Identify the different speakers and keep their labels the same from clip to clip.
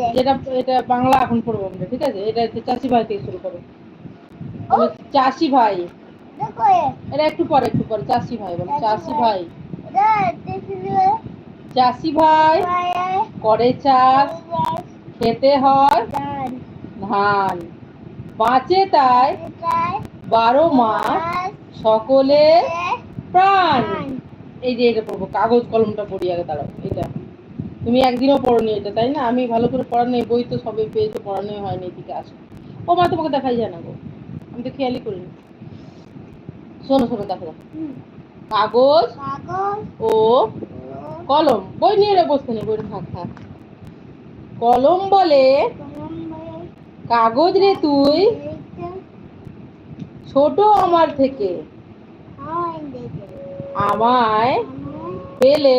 Speaker 1: আছে
Speaker 2: যেটা এটা বাংলা এখন পড়ব আমরা ঠিক আছে? এটা চাষি ভাই থেকে শুরু করো। চাষি ভাই। এটা একটু পরে একটু পরে চাষি ভাই বলো চাষি ভাই। চাষি ভাই করে চাষ খেতে হয়
Speaker 1: ধান।
Speaker 2: ধান। বাঁচে তাই বারো মাস সকলে প্রাণ। এই যে এটা পড়ব কাগজ কলমটা পড়ি আগে দাঁড়াও এটা। তুমি একদিনও পড়নি এটা তাই না? আমি ভালো করে পড়ানো এই বই তো সবে পেয়েছ পড়ানো হয়নি এদিকে আসো। ও মা তোমাকে দেখাই গো আমি তো খেয়ালই করিনি। শোনো শোনো দেখো কাগজ ও কলম বই নিয়ে রে বসতে নেই বইটা থাক থাক। কলম বলে কাগজ রে তুই ছোট আমার থেকে আমায় পেলে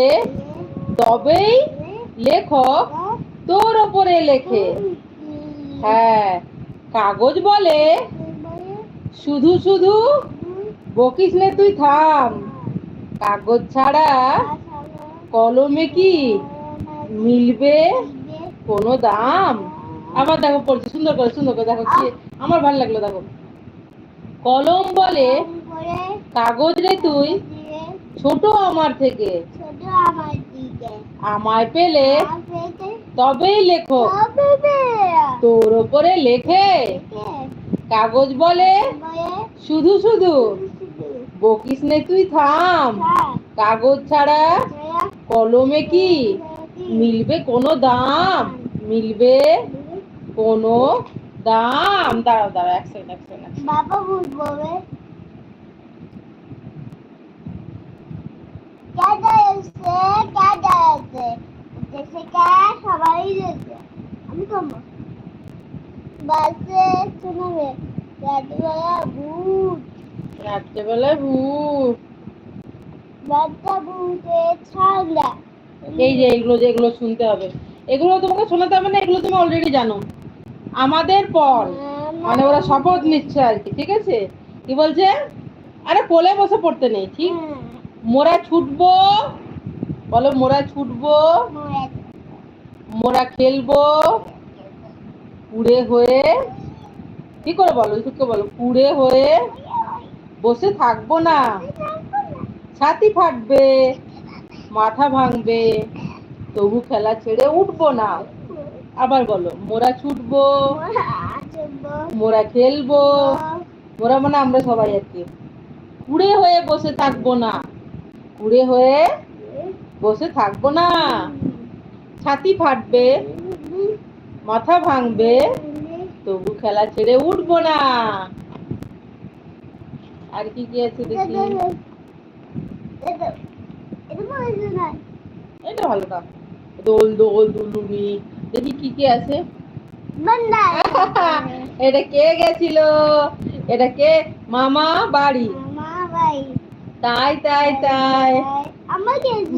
Speaker 2: তবেই লেখক, তোর ওপরে লেখে। হ্যাঁ কাগজ বলে, শুধু শুধু বকিস নে তুই থাম। কাগজ ছাড়া কলমে কি মিলবে কোনো দাম? আবার দেখো পড়ছি, সুন্দর করে সুন্দর করে, দেখো কি, আমার ভালো লাগল, দেখো। কলম বলে, কাগজ রে তুই, ছোট আমার থেকে।
Speaker 1: ছোট আমার
Speaker 2: আমায় পেলে তবেই লেখো। তোর ওপরে লেখে। কাগজ বলে, শুধু শুধু। বকিস নে তুই, থাম। কাগজ ছাড়া কলমে কি মিলবে কোনো দাম? মিলবে কোনো দাম? দাঁড়াও দাঁড়াও, এক সেকেন্ড এক সেকেন্ড
Speaker 1: বাবা বুঝব রে ক্যাডা এসে সবাই আমি কমবো বাসে শোনাবে। রাত্রিবেলা ভূত।
Speaker 2: রাত্রেবেলায় ভূত।
Speaker 1: বাচ্চা ভূতের ছাগলা
Speaker 2: এই যে এগুলো শুনতে হবে। এগুলো তোমাকে শোনাতে হবে না এগুলো তুমি অলরেডি জানো। আমাদের পর। মানে ওরা শপথ নিচ্ছে আর কি ঠিক আছে? কি বলছে? আরে কোলে বসে পড়তে নেই ঠিক? মোরা ছুটবো বলো, মোরা ছুটবো? মোরা খেলব? কুড়ে হয়ে, কি করে বলো সুখকে বলো কুড়ে হয়ে বসে থাকব না? ছাতি ফাটবে, মাথা ভাঙবে, তবু খেলা ছেড়ে উঠবো না। আবার বলো, মোরা ছুটবো? মোরা খেলব? মোরা মানে আমরা সবাই আর কি। কুড়ে হয়ে বসে থাকব না। কুড়ে হয়ে বসে থাকব না। ছাতি ফাটবে মাথা ভাঙবে তবু খেলা ছেড়ে উঠবো না। আর কি কি আছে দেখি? এটা ভালো না। দোল দোল দুলুনি দেখি কি কি আছে। এটা কে গেছিল? এটা কে? মামা বাড়ি। তাই তাই তাই।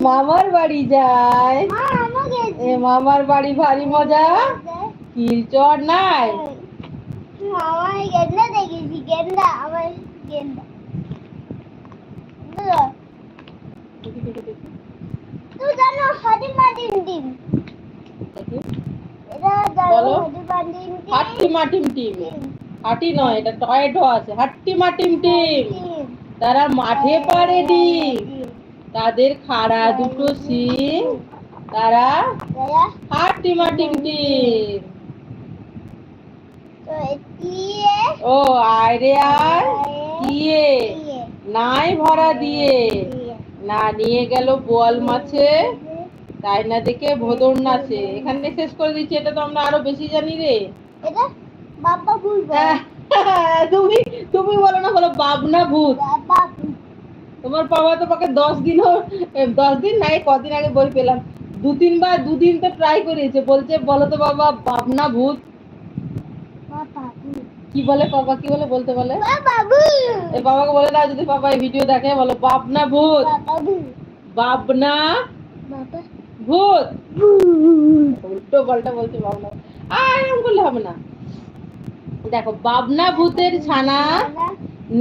Speaker 2: মামার বাড়ি যায়। এ মামার বাড়ি ভারী মজা। কিলচর নাই।
Speaker 1: আমার গেন্দা দেখেছি গেন্দা আমার গেন্দা। তুমি জানো হাতি মাটিন ডিম।
Speaker 2: বলো।
Speaker 1: হাতি মাটিন
Speaker 2: টিম হাটি নয় এটা টয়েটো আছে। টিম তারা মাঠে পারে ডিম। তাদের খাড়া দুটো সিং তারা
Speaker 1: তো দিয়ে
Speaker 2: ও আয় রে আয় দিয়ে। নাই ভরা দিয়ে। না নিয়ে গেল বোয়াল মাছে তাই না দেখে ভোদর নাচে। এখানে শেষ করে দিচ্ছি এটা তো আমরা আরও বেশি জানি রে।
Speaker 1: এটা বাবা বুঝবে
Speaker 2: তুমি তুমি বলো না হলো বাবনা ভূত। তোমার বাবা তোমাকে দশ দিন দশ দিন নাই কদিন আগে বই পেলাম। দু তিনবার দুদিন তো ট্রাই করেছে বলছে বলো তো বাবা বাবনা ভূত। কি? বলে বাবা কি বলে বলতে বলে? বাবাকে বলে দাও যদি বাবা এই ভিডিও দেখে বলো বাবনা ভূত। বাবনা ভূত। উল্টো পাল্টা বলছে বাবনা আর এরকম করলে হবে না। দেখো বাবনা ভূতের ছানা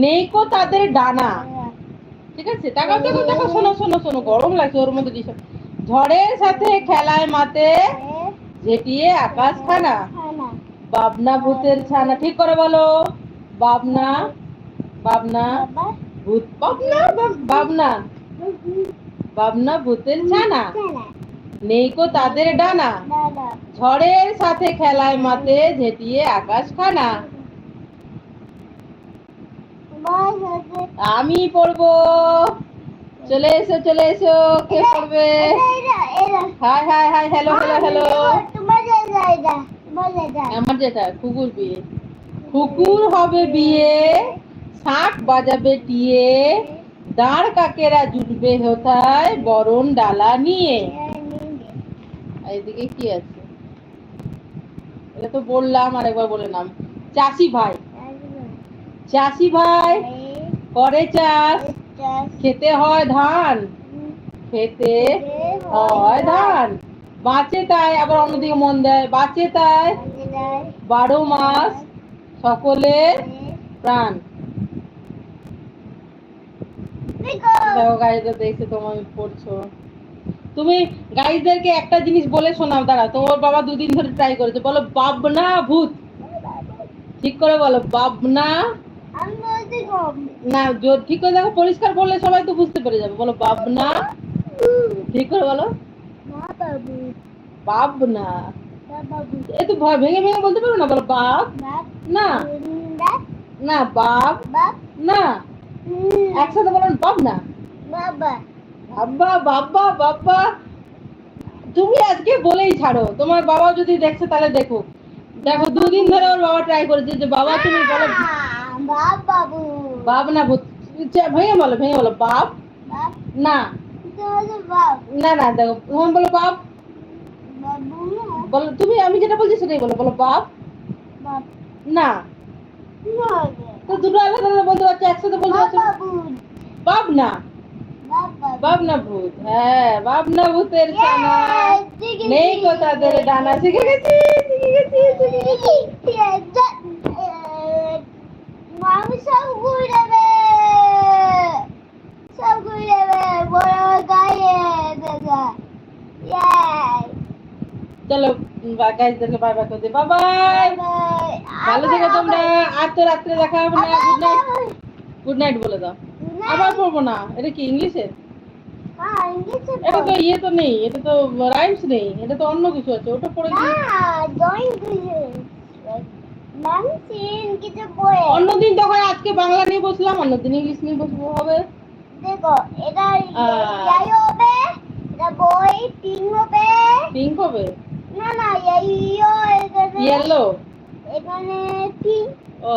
Speaker 2: নেই কো তাদের ডানা। ঠিক আছে? তাকাও দেখো দেখো শোনো শোনো শোনো গরম লাগছে ওর মধ্যে দিস ঝড়ের সাথে খেলায় মাতে ঝেটিয়ে আকাশ খানা বাবনা ভূতের ছানা ঠিক করে বলো। বাবনা বাবনা ভূত বাবনা বাবনা। বাবনা ভূতের ছানা। নেই কো তাদের ডানা। ঝড়ের সাথে খেলায় মাতে ঝেটিয়ে আকাশ খানা আমি পড়ব। চলে এসো চলে এসো। কে পড়বে? Hi hi hi hello hello hello আমার যেটা, কুকুর বিয়ে। কুকুর হবে বিয়ে শাঁখ বাজাবে টিয়ে। দাঁড় কাকেরা জুটবে হোথায়, বরণ ডালা নিয়ে। এদিকে কি আছে? এটা তো বললাম বলে নাম। চাষি ভাই। চাষি ভাই, করে চাষ। খেতে হয় ধান। খেতে হয় ধান। বাঁচে তাই, আবার অন্যদিকে মন দেয়। বাঁচে তাই বারো মাস সকলের প্রাণ। দেখো দেখছে পড়ছো। তুমি গাইজদেরকে একটা জিনিস বলে শোনাও দাঁড়া তোমার বাবা দুদিন ধরে ট্রাই করেছে। বলো, বাবনা ভূত। ঠিক করে বলো, বাবনা না ঠিক করে দেখো, পরিষ্কার বললে সবাই তো বুঝতে পেরে যাবে। বলো, বাবনা? ঠিক করে বলো। এ তো ভেঙে ভেঙে বলতে পারো না, বলো বাপ না। না বাপ না। একসাথে বলো বাপ না
Speaker 1: বাবা
Speaker 2: বাবা বাবা তুমি আজকে বলেই ছাড়ো। তোমার বাবা যদি দেখছে, তাহলে দেখো। দেখো, দুদিন ধরে ওর বাবা ট্রাই করেছে যে, বাবা, তুমি বলো।
Speaker 1: বাপ বাবু।
Speaker 2: বাপ না ভূত। ভেঙে বলো ভেঙে বলো বাপ? না। না না দেখো তুমি বলো বাপ। বলো তুমি আমি যেটা বলছি সেটাই বলো বলো বাপ। না। তো দুটো আলাদা আলাদা বলতে পারছ একসাথে বলতে পারছ? বাপ না।
Speaker 1: বাপ
Speaker 2: না ভূত হ্যাঁ বাপ না ভূতের ছানা। নেই ডানা শিখে গেছি শিখে গেছি শিখে গেছি।
Speaker 1: আমি সব ঘুরে দেবে সব ঘুরে দেবে বড় গায়ে দাদা ইয়াই
Speaker 2: চলো গাইজদেরকে বাই বাই করে দিই। বাবাই ভালো থেকো তোমরা। আর তো রাত্রে দেখা হবে না। গুড নাইট গুড নাইট বলে দাও। আবার পড়ব না। এটা কি ইংলিশের
Speaker 1: হ্যাঁ ইংলিশে
Speaker 2: এটা তো ইয়ে তো নেই। এটা তো রাইমস নেই। এটা তো অন্য কিছু আছে। ওটা পড়ে
Speaker 1: না
Speaker 2: কি
Speaker 1: ড্রয়িং ম্যাম সিন কিছু বই
Speaker 2: অন্যদিন তখন আজকে বাংলা নিয়ে বসলাম অন্যদিন ইংলিশ নিয়ে বসবো হবে।
Speaker 1: দেখো এটা ইয়াই হবে এটা বই তিন হবে।
Speaker 2: পিঙ্ক হবে?
Speaker 1: না না এখানে।
Speaker 2: ইয়েলো
Speaker 1: এখানে তিন
Speaker 2: ও।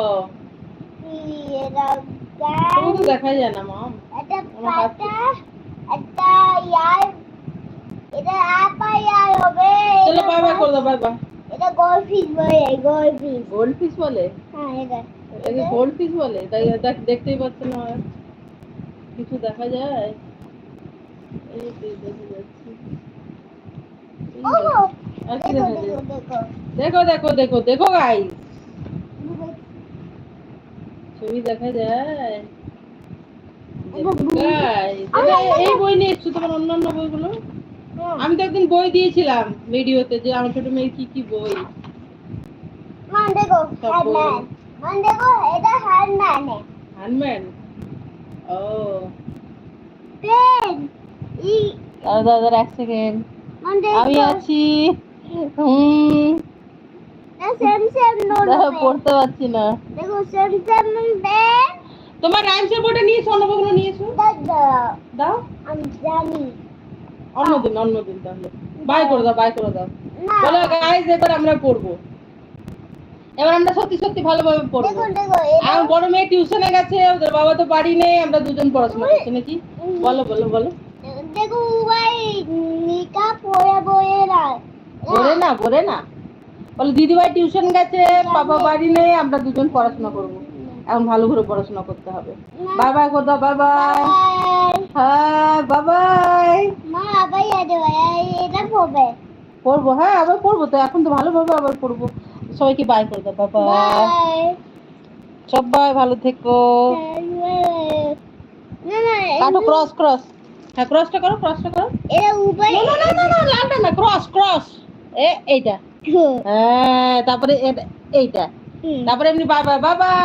Speaker 1: এটা
Speaker 2: তো দেখাই যায় না মাম
Speaker 1: এটা পাতা ইয়ার এটা আপা ইয়ার হবে
Speaker 2: চলো
Speaker 1: এটা
Speaker 2: বাই বাই করে দাও বাই বাই
Speaker 1: এটা গোলফিশ বই গোলফিশ
Speaker 2: গোল্ড ফিশ বলে?
Speaker 1: হ্যাঁ এটা।
Speaker 2: এটাকে বলে? তাই দেখ দেখতেই পাচ্ছি না। কিছু দেখা যায়? এই দেখা যাচ্ছে।
Speaker 1: দেখো
Speaker 2: দেখো
Speaker 1: দেখো দেখো।
Speaker 2: গাই ছবি দেখা যায়? এই বই নিয়ে এসছো তোমার অন্যান্য বইগুলো। আমি তো একদিন বই দিয়েছিলাম ভিডিওতে যে আমার ছোট মেয়ের কি কি বই।
Speaker 1: মান দেখো হ্যান্ডম্যান মান দেখো এটা হ্যান্ডম্যান
Speaker 2: হ্যান্ডম্যান ও।
Speaker 1: পেন ই
Speaker 2: দাদা দাদা এক সেকেন্ড আমি আছি। হুম।
Speaker 1: সেম সেম নোট
Speaker 2: পড়তে পারছি না।
Speaker 1: দেখো সেম সেম পেন
Speaker 2: তোমার রাইমসের বইটা নিয়েছো অন্য বইগুলো নিয়েছো?
Speaker 1: দাদা।
Speaker 2: দাও।
Speaker 1: আমি জানি।
Speaker 2: অন্যদিন অন্যদিন তাহলে। বাই করে দাও বাই করে দাও।
Speaker 1: না।
Speaker 2: বলো গাইজ এবার আমরা পড়ব। এবার আমরা সত্যি সত্যি ভালোভাবে পড়ব। আমার বড় মেয়ে টিউশনে গেছে ওদের বাবা তো বাড়ি নেই আমরা দুজন পড়াশোনা করছি নাকি? বলো বলো বলো।
Speaker 1: দেখো ভাই নিকা পড়ে বয়ে না।
Speaker 2: ভরে না ভরে না। বলো দিদিভাই টিউশন গেছে বাবা বাড়ি নেই আমরা দুজন পড়াশোনা করব। এখন ভালো করে পড়াশোনা করতে হবে। বাই বাই করে বাই বাই হ্যাঁ বাই বাই
Speaker 1: মা আবার এটা
Speaker 2: হ্যাঁ আবার পড়ব তো এখন তো ভালোভাবে আবার পড়ব। সবাইকে বাই করে দাও বাবা। সবাই ভালো থেকো। কাটো ক্রস ক্রস হ্যাঁ ক্রসটা করো ক্রসটা করো।
Speaker 1: এটা উপায়
Speaker 2: না না না না লালটা না ক্রস ক্রস এ এইটা। হ্যাঁ তারপরে এটা- এইটা। তারপরে এমনি বাবা বাবা